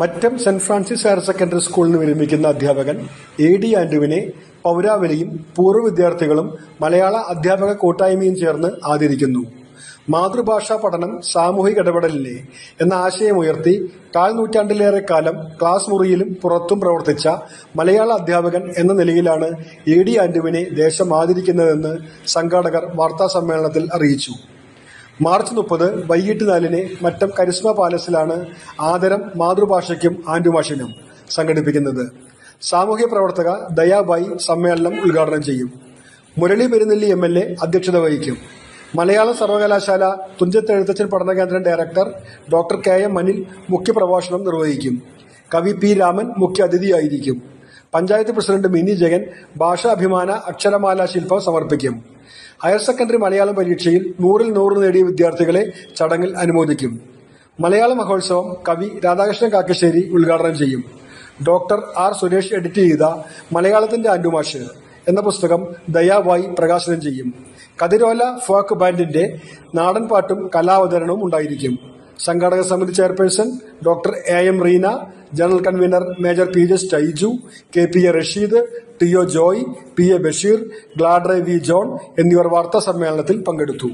Mattam Saint Francis higher secondary സ്കൂളിന് വിരമിക്കുന്ന അധ്യാപകൻ എ ഡി ആന്റുവിനെ പൗരാവലിയും പൂർവ വിദ്യാർത്ഥികളും മലയാള അധ്യാപക കൂട്ടായ്മയും ചേർന്ന് ആദരിക്കുന്നു. മാതൃഭാഷാ പഠനം സാമൂഹിക ഇടപെടലിനെ എന്ന ആശയമുയർത്തി കാൽ നൂറ്റാണ്ടിലേറെ കാലം ക്ലാസ് മുറിയിലും പുറത്തും പ്രവർത്തിച്ച മലയാള അധ്യാപകൻ എന്ന നിലയിലാണ് എ ഡി ആന്റുവിനെ ദേശം ആദരിക്കുന്നതെന്ന് സംഘാടകർ വാർത്താസമ്മേളനത്തിൽ അറിയിച്ചു. മാർച്ച് മുപ്പത് വൈകിട്ട് നാലിന് മറ്റം കരിസ്മ പാലസിലാണ് ആദരം മാതൃഭാഷയ്ക്കും ആൻഡുഭാഷനും സംഘടിപ്പിക്കുന്നത്. സാമൂഹ്യ പ്രവർത്തക ദയാബായി സമ്മേളനം ഉദ്ഘാടനം ചെയ്യും. Murali Perunelli M L A അധ്യക്ഷത വഹിക്കും. മലയാള സർവകലാശാല തുഞ്ചത്ത് എഴുത്തച്ഛൻ പഠന കേന്ദ്രം director doctor K M Anil മുഖ്യപ്രഭാഷണം നിർവഹിക്കും. കവി പി രാമൻ മുഖ്യ അതിഥിയായിരിക്കും. പഞ്ചായത്ത് പ്രസിഡന്റ് മിനി ജഗൻ ഭാഷാഭിമാന അക്ഷരമാല ശില്പം സമർപ്പിക്കും. ഹയർ സെക്കൻഡറി മലയാളം പരീക്ഷയിൽ നൂറിൽ നൂറ് നേടിയ വിദ്യാർത്ഥികളെ ചടങ്ങിൽ അനുമോദിക്കും. മലയാള മഹോത്സവം കവി രാധാകൃഷ്ണൻ കാക്കശ്ശേരി ഉദ്ഘാടനം ചെയ്യും. ഡോക്ടർ ആർ സുരേഷ് എഡിറ്റ് ചെയ്ത മലയാളത്തിന്റെ ആൻഡുമാഷ് എന്ന പുസ്തകം ദയാവായി പ്രകാശനം ചെയ്യും. കതിരോല ഫോക്ക് ബാൻഡിന്റെ നാടൻ പാട്ടും കലാവതരണവും ഉണ്ടായിരിക്കും. സംഘാടക സമിതി chairperson doctor A M Reena general convener major P J Styju K P A Rasheed T O Joy P A Basheer ഗ്ലാഡ്രെ V John എന്നിവർ വാർത്താ സമ്മേളനത്തിൽ പങ്കെടുത്തു.